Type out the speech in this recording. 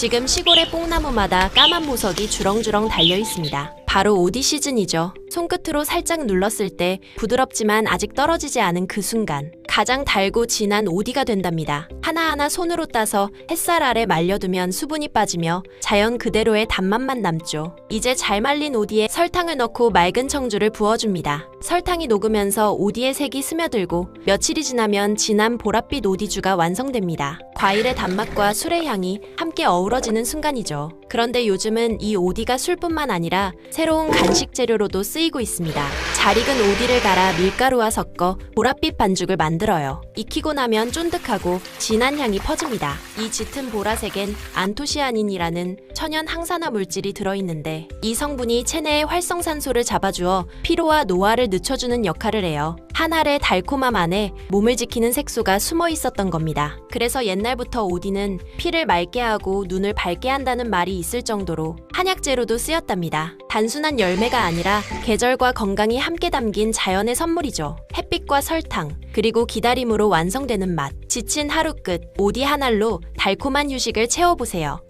지금 시골의 뽕나무마다 까만 보석이 주렁주렁 달려 있습니다. 바로 오디 시즌이죠. 손끝으로 살짝 눌렀을 때 부드럽지만 아직 떨어지지 않은 그 순간 가장 달고 진한 오디가 된답니다. 하나하나 손으로 따서 햇살 아래 말려두면 수분이 빠지며 자연 그대로의 단맛만 남죠. 이제 잘 말린 오디에 설탕을 넣고 맑은 청주를 부어줍니다. 설탕이 녹으면서 오디의 색이 스며들고 며칠이 지나면 진한 보랏빛 오디주가 완성됩니다. 과일의 단맛과 술의 향이 함께 어우러지는 순간이죠. 그런데 요즘은 이 오디가 술뿐만 아니라 새로운 간식 재료로도 쓰이고 있습니다. 잘 익은 오디를 갈아 밀가루와 섞어 보랏빛 반죽을 만들어요. 익히고 나면 쫀득하고 진한 향이 퍼집니다. 이 짙은 보라색엔 안토시아닌이라는 천연 항산화 물질이 들어있는데 이 성분이 체내의 활성산소를 잡아주어 피로와 노화를 늦춰주는 역할을 해요. 한 알의 달콤함 안에 몸을 지키는 색소가 숨어 있었던 겁니다. 그래서 옛날부터 오디는 피를 맑게 하고 눈을 밝게 한다는 말이 있을 정도로 한약재로도 쓰였답니다. 단순한 열매가 아니라 계절과 건강이 함께 담긴 자연의 선물이죠. 햇빛과 설탕, 그리고 기다림으로 완성되는 맛. 지친 하루 끝, 오디 한 알로 달콤한 휴식을 채워보세요.